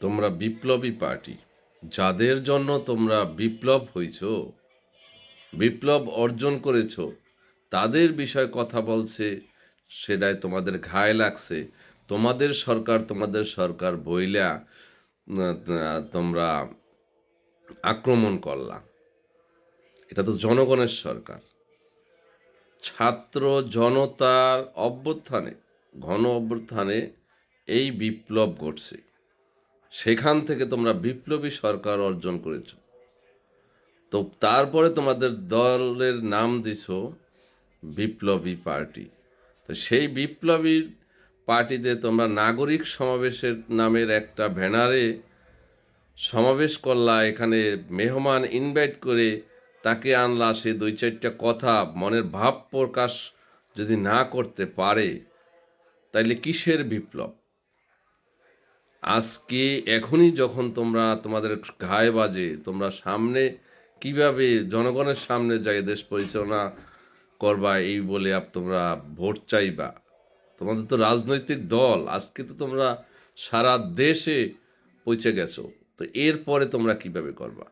তোমরা বিপ্লবী পার্টি। যাদের জন্য তোমরা বিপ্লব হইছ, বিপ্লব অর্জন করেছ, তাদের বিষয়ে কথা বলছে, সেটাই তোমাদের ঘায়ে লাগছে। তোমাদের সরকার তোমাদের সরকার বইলা তোমরা আক্রমণ করলা। এটা তো জনগণের সরকার। ছাত্র জনতার অভ্যুত্থানে ঘন অভ্যুত্থানে এই বিপ্লব ঘটছে। সেখান থেকে তোমরা বিপ্লবী সরকার অর্জন করেছ। তো তারপরে তোমাদের দলের নাম দিছ বিপ্লবী পার্টি। তো সেই বিপ্লবী পার্টিতে তোমরা নাগরিক সমাবেশের নামের একটা ব্যানারে সমাবেশ করলা, এখানে মেহমান ইনভাইট করে তাকে আনলা, সে দুই চারটা কথা মনের ভাব প্রকাশ যদি না করতে পারে, তাইলে কিসের বিপ্লব? আজকে এখনই যখন তোমরা তোমাদের ঘায়ে বাজে, তোমরা সামনে কীভাবে জনগণের সামনে যাই, দেশ পরিচালনা করবা, এই বলে তোমরা ভোট চাইবা। তোমাদের তো রাজনৈতিক দল, আজকে তো তোমরা সারা দেশে পৌঁছে গেছো। তো এরপরে তোমরা কীভাবে করবা?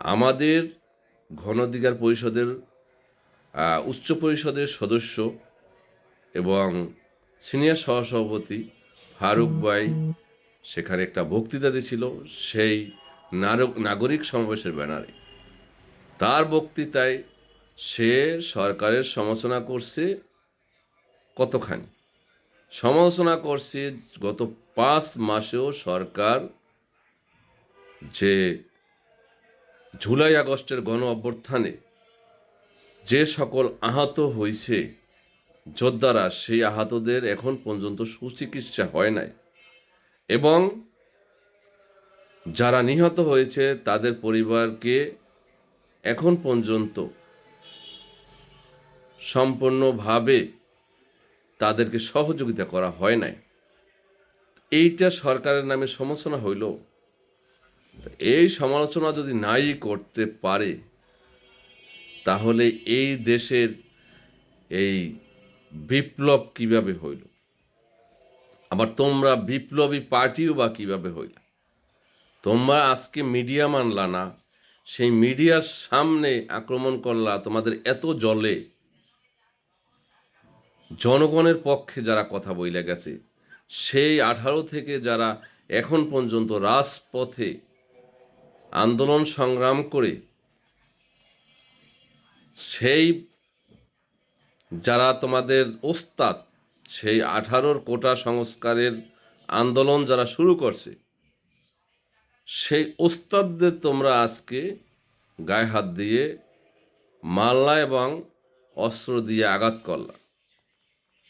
আমাদের ঘনাধিকার পরিষদের উচ্চ পরিষদের সদস্য এবং সিনিয়র সহসভাপতি ফারুক ভাই সেখানে একটা বক্তৃতা দিয়েছিল সেই নাগরিক সমাবেশের ব্যানারে। তার বক্তৃতায় সে সরকারের সমালোচনা করছে কতখানি? সমালোচনা করছে গত পাঁচ মাসেও সরকার যে জুলাই আগস্টের গণ অভ্যর্থানে যে সকল আহত হয়েছে যোদ্ধারা সেই আহতদের এখন পর্যন্ত সুচিকিৎসা হয় নাই। এবং যারা নিহত হয়েছে, তাদের পরিবারকে এখন পর্যন্ত সম্পূর্ণভাবে তাদেরকে সহযোগিতা করা হয় নাই। এইটা সরকারের নামে সমালোচনা হইল। এই সমালোচনা যদি নাই করতে পারে, তাহলে এই দেশের এই বিপ্লব কীভাবে হইল? আবার তোমরা বিপ্লবী পার্টিও বা কীভাবে হইল? তোমরা আজকে মিডিয়া মানলা না, সেই মিডিয়ার সামনে আক্রমণ করলা তোমাদের এত জলে। জনগণের পক্ষে যারা কথা বইলে গেছে, সেই আঠারো থেকে যারা এখন পর্যন্ত রাজপথে আন্দোলন সংগ্রাম করে, সেই যারা তোমাদের ওস্তাদ, সেই আঠারোর কোটা সংস্কারের আন্দোলন যারা শুরু করছে, সেই ওস্তাদদের তোমরা আজকে গায়ে হাত দিয়ে মাল্লা এবং অস্ত্র দিয়ে আঘাত করলা।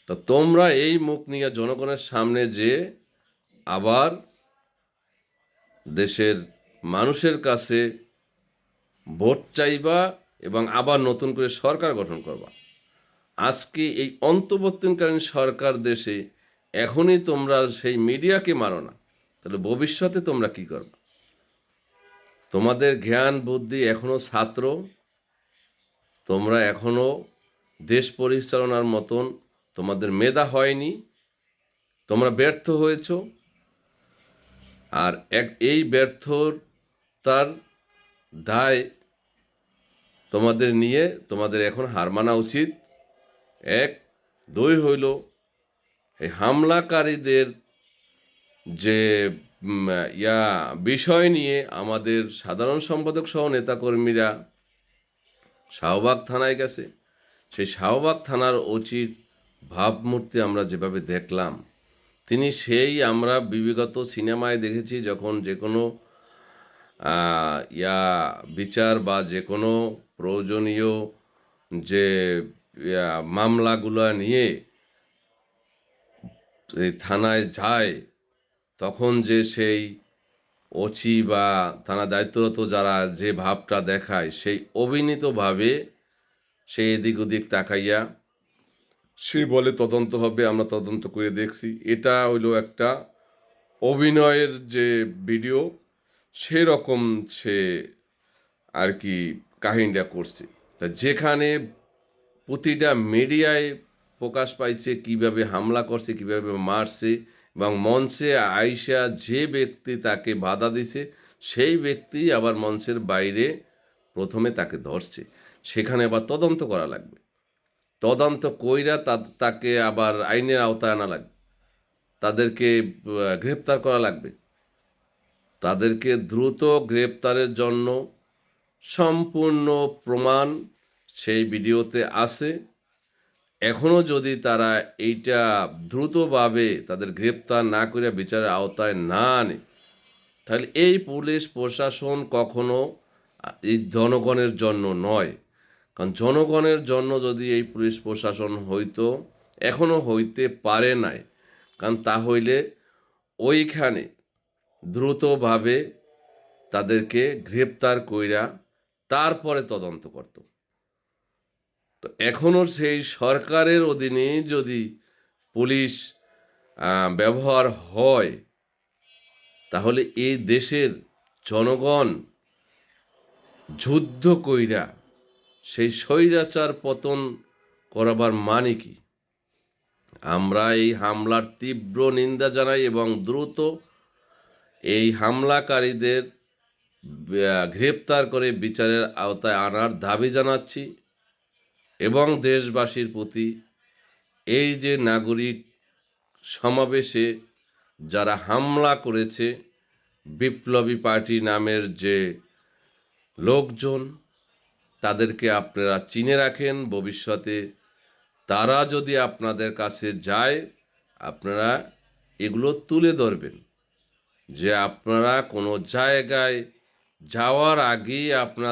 তো তোমরা এই মুখ নিয়ে জনগণের সামনে যে আবার দেশের মানুষের কাছে ভোট চাইবা এবং আবার নতুন করে সরকার গঠন করবা আজকে এই অন্তর্বর্তীকালীন সরকার দেশে এখনই তোমরা সেই মিডিয়াকে মারো না। তাহলে ভবিষ্যতে তোমরা কি করবে? তোমাদের জ্ঞান, বুদ্ধি এখনও ছাত্র। তোমরা এখনও দেশ পরিচালনার মতন তোমাদের মেধা হয়নি। তোমরা ব্যর্থ হয়েছ। আর এক এই ব্যর্থতার দায় তোমাদের নিয়ে তোমাদের এখন হার মানা উচিত। এক, দুই হইল এই হামলাকারীদের যে ইয়া বিষয় নিয়ে আমাদের সাধারণ সম্পাদক সহ নেতাকর্মীরা শাহবাগ থানায় গেছে। সেই শাহবাগ থানার উচিত ভাবমূর্তি আমরা যেভাবে দেখলাম, তিনি সেই আমরা বিগত সিনেমায় দেখেছি যখন যে কোনো ইয়া বিচার বা যে কোনো প্রয়োজনীয় যে মামলাগুলো নিয়ে থানায় যায়, তখন যে সেই ওচি বা থানা দায়িত্বরত যারা যে ভাবটা দেখায়, সেই অবিনীতভাবে সে এদিক ওদিক তাকাইয়া, সে বলে তদন্ত হবে, আমরা তদন্ত করে দেখছি। এটা হইল একটা অভিনয়ের যে ভিডিও, সেরকম সে আর কি কাহিনীটা করছে। তা যেখানে প্রতিটা মিডিয়ায় প্রকাশ পাইছে কীভাবে হামলা করছে, কীভাবে মারছে এবং মঞ্চে আইসা যে ব্যক্তি তাকে বাধা দিছে, সেই ব্যক্তি আবার মঞ্চের বাইরে প্রথমে তাকে ধরছে। সেখানে আবার তদন্ত করা লাগবে। তদন্ত কইরা তাকে আবার আইনের আওতায় আনা লাগবে। তাদেরকে গ্রেপ্তার করা লাগবে। তাদেরকে দ্রুত গ্রেপ্তারের জন্য সম্পূর্ণ প্রমাণ সেই ভিডিওতে আছে। এখনও যদি তারা এইটা দ্রুতভাবে তাদের গ্রেপ্তার না করে বিচারের আওতায় না আনে, তাহলে এই পুলিশ প্রশাসন কখনো এই জনগণের জন্য নয়। কারণ জনগণের জন্য যদি এই পুলিশ প্রশাসন হইতো, এখনও হইতে পারে নাই। কারণ তা হইলে ওইখানে দ্রুতভাবে তাদেরকে গ্রেপ্তার কইরা তারপরে তদন্ত করত। তো এখনও সেই সরকারের অধীনে যদি পুলিশ ব্যবহার হয়, তাহলে এই দেশের জনগণ যুদ্ধ কইরা সেই স্বৈরাচার পতন করাবার মানে কি? আমরা এই হামলার তীব্র নিন্দা জানাই এবং দ্রুত এই হামলাকারীদের গ্রেপ্তার করে বিচারের আওতায় আনার দাবি জানাচ্ছি। এবং দেশবাসীর প্রতি এই যে নাগরিক সমাবেশে যারা হামলা করেছে, বিপ্লবী পার্টি নামের যে লোকজন, তাদেরকে আপনারা চিনে রাখেন। ভবিষ্যতে তারা যদি আপনাদের কাছে যায়, আপনারা এগুলো তুলে ধরবেন যে আপনারা কোনো জায়গায় যাওয়ার আগেই আপনার